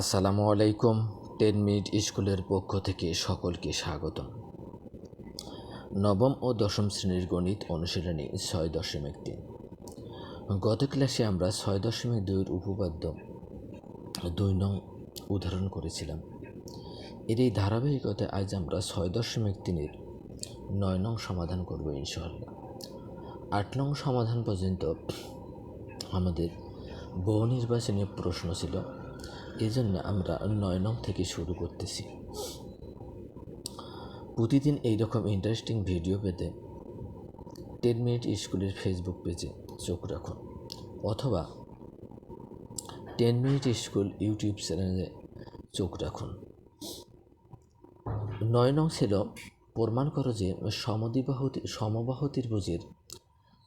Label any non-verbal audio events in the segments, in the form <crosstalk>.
আসসালামু আলাইকুম, ten minute স্কুলের পক্ষ থেকে সকলকে স্বাগতম। নবম ও দশম শ্রেণির গণিত অনুশীলনী ছয় দশমিক তিন। গত ক্লাসে আমরা ছয় দশমিক দুইয়ের উপপাদ্য দুই নং উদাহরণ করেছিলাম। এর এই ধারাবাহিকতায় আজ আমরা ছয় দশমিক তিনের নয় নং সমাধান করব ইনশাআল্লাহ। আট নং সমাধান পর্যন্ত আমাদের বহু নির্বাচনী প্রশ্ন ছিল। এই জন্য আমরা নয় নং থেকে শুরু করতেছি। প্রতিদিন এইরকম ইন্টারেস্টিং ভিডিও পেতে টেন মিনিট স্কুলের ফেসবুক পেজে চোখ রাখুন অথবা টেন মিনিট স্কুল ইউটিউব চ্যানেলে চোখ রাখুন। নয় নং ছিল প্রমাণ করো যে সমদ্বিবাহু সমবাহু ত্রিভুজের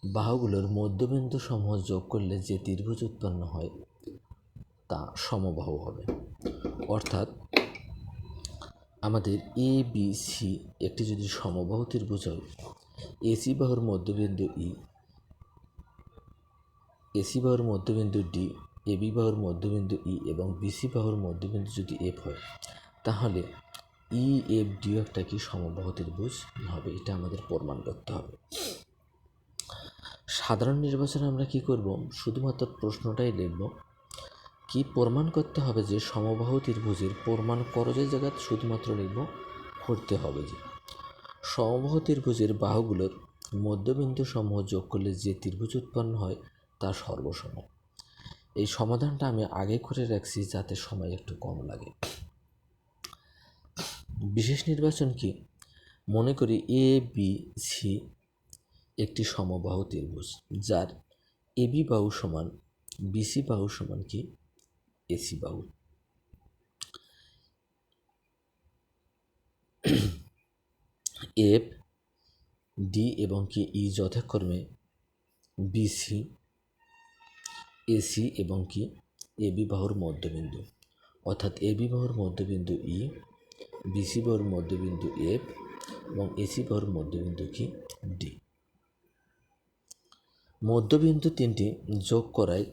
বাহুগুলোর মধ্যবিন্দু সমূহ যোগ করলে যে ত্রিভুজ উৎপন্ন হয় তা সমবাহু হবে। অর্থাৎ আমাদের এ বি সি একটি যদি সমবাহু ত্রিভুজ হয় এসি বাহুর মধ্যবিন্দু ই এসি বাহুর মধ্যবিন্দু ডি এবি বাহুর মধ্যবিন্দু ই এবং বিসি বাহুর মধ্যবিন্দু যদি এফ হয়, তাহলে ই এফ ডিও একটা কি সমবাহু ত্রিভুজ হবে, এটা আমাদের প্রমাণ করতে হবে। সাধারণ নির্বাচনে আমরা কি করব? শুধুমাত্র প্রশ্নটাই লিখব কি প্রমাণ করতে হবে যে সমবাহু ত্রিভুজের প্রমাণ করজের জায়গায় শুধুমাত্র লিখব করতে হবে যে? সমবাহু ত্রিভুজের বাহুগুলোর মধ্যবিন্দু সমূহ যোগ করলে যে ত্রিভুজ উৎপন্ন হয় তা সর্বসম। এই সমাধানটা আমি আগে করে রাখছি যাতে সময় একটু কম লাগে। বিশেষ নির্বাচন কি? মনে করি এ বি সি একটি সমবাহু ত্রিভুজ, যার এবি বাহু সমান বিসি বাহু সমান কি? এসি বাহু এফ, ডি এবং কি, ই যথাক্রমে বিসি এসি এবং কি এবি বাহুর মধ্যবিন্দু। অর্থাৎ এবি বাহুর মধ্যবিন্দু ই বিসি বাহুর মধ্যবিন্দু এফ এবং এসি বাহুর মধ্যবিন্দু কি, ডি। মধ্যবিন্দু তিনটি যোগ করায়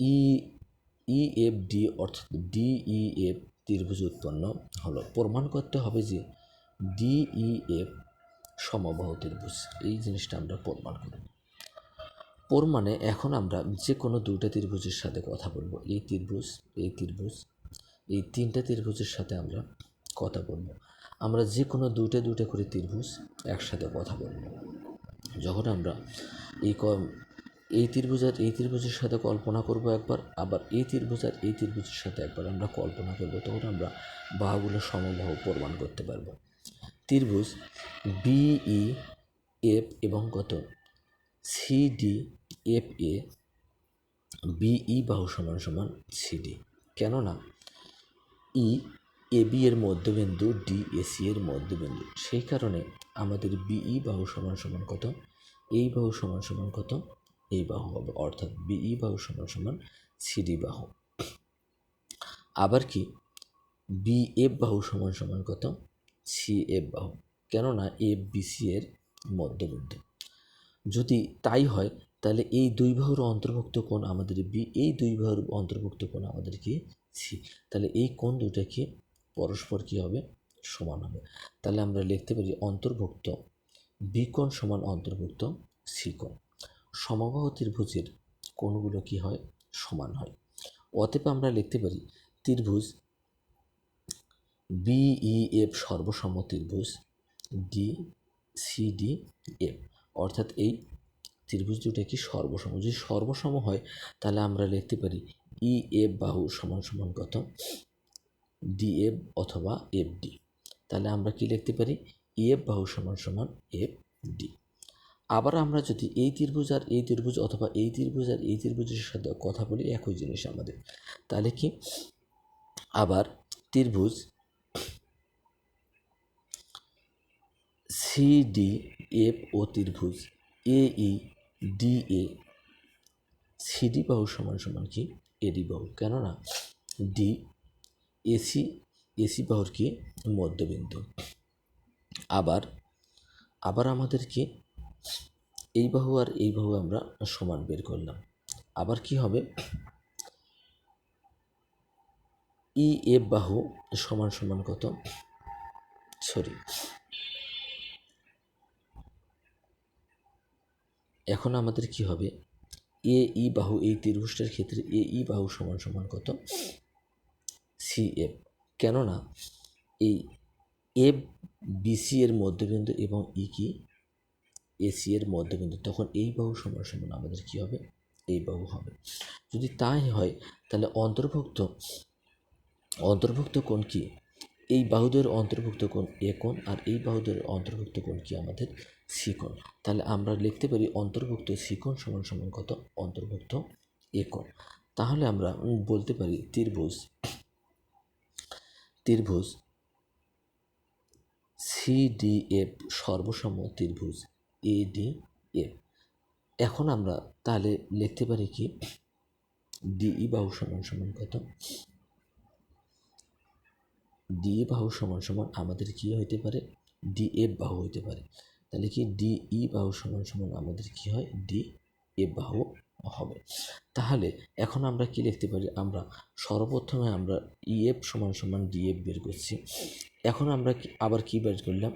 ই ই এফ ডি অর্থাৎ ডি ই এফ ত্রিভুজ উৎপন্ন হলো। প্রমাণ করতে হবে যে ডি ই এফ সমবাহু ত্রিভুজ, এই জিনিসটা আমরা প্রমাণ করব প্রমাণে এখন আমরা যে কোনো দুইটা ত্রিভুজের সাথে কথা বলব। এই ত্রিভুজ এই ত্রিভুজ, এই তিনটা ত্রিভুজের সাথে আমরা কথা বলব। আমরা যে কোনো দুইটা দুইটা করে ত্রিভুজ একসাথে কথা বলব। যখন আমরা এই এই ত্রিভুজ আর এই ত্রিভুজের সাথে কল্পনা করব একবার, আবার এই ত্রিভুজ আর এই ত্রিভুজের সাথে একবার আমরা কল্পনা করব, তখন আমরা বাহুগুলো সমবাহ প্রমাণ করতে পারব। ত্রিভুজ বিই এফ এবং কত? সিডি এফ এ বিই বাহু সমান সমান সিডি কেননা ই এ বি এর মধ্যবিন্দু ডি এসি এর মধ্যবিন্দু। সেই কারণে আমাদের বিই বাহু সমান সমান কত? এই বাহু সমান সমান কত? এই বাহু হবে, অর্থাৎ বিই বাহু সমান সমান সিডি বাহু। আবার কি? বি এফ বাহু সমান সমান কত? সি এফ বাহু। কেননা এফ বিসি এর মধ্যবিন্দু যদি তাই হয়, তাহলে এই দুই বাহুর অন্তর্ভুক্ত কোণ আমাদের বি এই দুই বাহুর অন্তর্ভুক্ত কোণ আমাদের কি? সি তাহলে এই কোণ দুটা কি? পরস্পর কি হবে? সমান হবে। তাহলে আমরা লিখতে পারি অন্তর্ভুক্ত বি কোণ সমান অন্তর্ভুক্ত সি কোণ। সমবাহু ত্রিভুজের কোণগুলো কি হয়? সমান হয়। অতএব আমরা লিখতে পারি ত্রিভুজ বিই এফ সর্বসম ত্রিভুজ ডি সি ডি এফ অর্থাৎ এই ত্রিভুজ দুটো কি সর্বসম? যদি সর্বসম হয়, তাহলে আমরা লিখতে পারি ই এফ বাহু সমান সমান কত? ডি এফ অথবা এফ ডি তাহলে আমরা কি লিখতে পারি? এফ বাহু সমান সমান এফ ডি আবার আমরা যদি এই ত্রিভুজ আর এই ত্রিভুজ অথবা এই ত্রিভুজ আর এই ত্রিভুজের সাথে কথা বলি, একই জিনিস আমাদের। তাহলে কি? আবার ত্রিভুজ সি ডি এফ ও ত্রিভুজ এ ই ডি এ সিডি বাহু সমান সমান কি? এডি বাহু। কেননা ডি এসি এসি বাহুর কি? মধ্যবিন্দু। আবার আবার আমাদের কি? এই বাহু আর এই বাহু আমরা সমান বের করলাম। আবার কি হবে? ই এফ বাহু সমান সমান কত? সরি। এখন আমাদের কি হবে? এ ই বাহু এই ত্রিভুজটার ক্ষেত্রে এ ই বাহু সমান সমান কত? C F. কেননা এই এফ বিসি এর মধ্যবিন্দু এবং ই কি? এসি এর মধ্যবিন্দু তখন এই বাহু সমান সমান আমাদের কি হবে? এই বাহু হবে। যদি তাই হয়, তাহলে অন্তর্ভুক্ত অন্তর্ভুক্ত কোণ কি? এই বাহুদের অন্তর্ভুক্ত কোণ এ কোণ আর এই বাহুদের অন্তর্ভুক্ত কোণ কি আমাদের সি কোণ। তাহলে আমরা লিখতে পারি অন্তর্ভুক্ত সি কোণ সমান সমান কত? অন্তর্ভুক্ত এ কোণ। তাহলে আমরা বলতে পারি ত্রিভুজ ত্রিভুজ সিডিএফ সর্বসম ত্রিভুজ। এডিএফ এখন আমরা তাহলে লিখতে পারি কি? ডিই বাহু সমান সমান কত? ডিএ বাহু সমান সমান আমাদের কি হইতে পারে? ডিএফ বাহু হইতে পারে। তাহলে কি ডিই বাহু সমান সমান আমাদের কি হয়? ডি এফ বাহু হবে। তাহলে এখন আমরা কি লিখতে পারি? আমরা সর্বপ্রথমে আমরা ইএফ সমান সমান ডিএফ বের করছি। এখন আমরা আবার কি বের করলাম?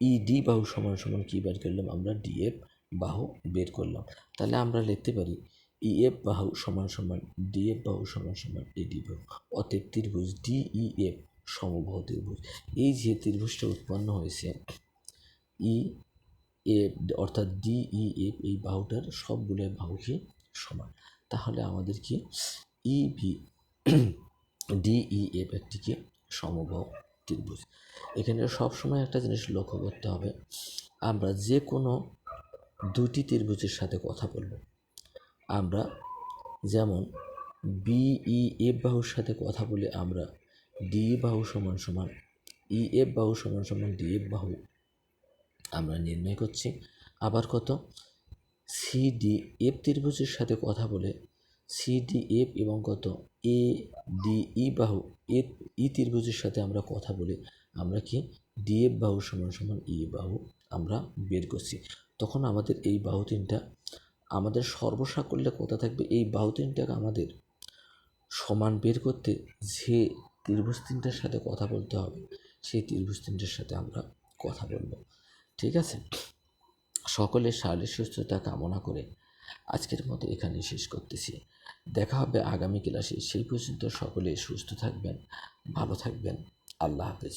ইডি বাহু সমান সমান কি বের করলাম? আমরা ডিএফ বাহু বের করলাম। তাহলে আমরা লিখতে পারি ইএফ বাহু সমান সমান ডিএফ বাহু সমান সমান এডি বাহু। অতএব ত্রিভুজ ডিইএফ সমবাহু ত্রিভুজ। এই যে ত্রিভুজটা উৎপন্ন হয়েছে, ই এফ অর্থাৎ ডিইএফ এই বাহুটার সবগুলো বাহুকে সমান। তাহলে আমাদের কি? ইভি <clears throat> ডিইএফ একটি কি সমবাহু ত্রিভুজ। এখানে সবসময় একটা জিনিস লক্ষ্য করতে হবে। আমরা যে কোনো দুটি ত্রিভুজের সাথে কথা বলব। আমরা যেমন বিই এফ বাহুর সাথে কথা বলে আমরা ডি বাহু সমান সমান ই এফ বাহু সমান সমান ডি এফ বাহু আমরা নির্ণয় করছি। আবার কত? সিডি এফ ত্রিভুজের সাথে কথা বলে সিডি এফ এবং কত? এ ডি ই বাহু এ ই ত্রিভুজের সাথে আমরা কথা বলে। আমরা কি ডিএফ বাহু সমান সমান ই বাহু আমরা বের করছি। তখন আমাদের এই বাহু তিনটা আমাদের সর্বসাকল্যে কথা থাকবে? এই বাহু তিনটাকে আমাদের সমান বের করতে যে ত্রিভুজ তিনটার সাথে কথা বলতে হবে, সেই ত্রিভুজ তিনটার সাথে আমরা কথা বলব। ঠিক আছে? সকলের শারীরিক সুস্থতা কামনা করে আজকের মতো এখানে শেষ করতেছি। দেখা হবে আগামী ক্লাসে। সেই পর্যন্ত সকলে সুস্থ থাকবেন, ভালো থাকবেন। আল্লাহ হাফেজ।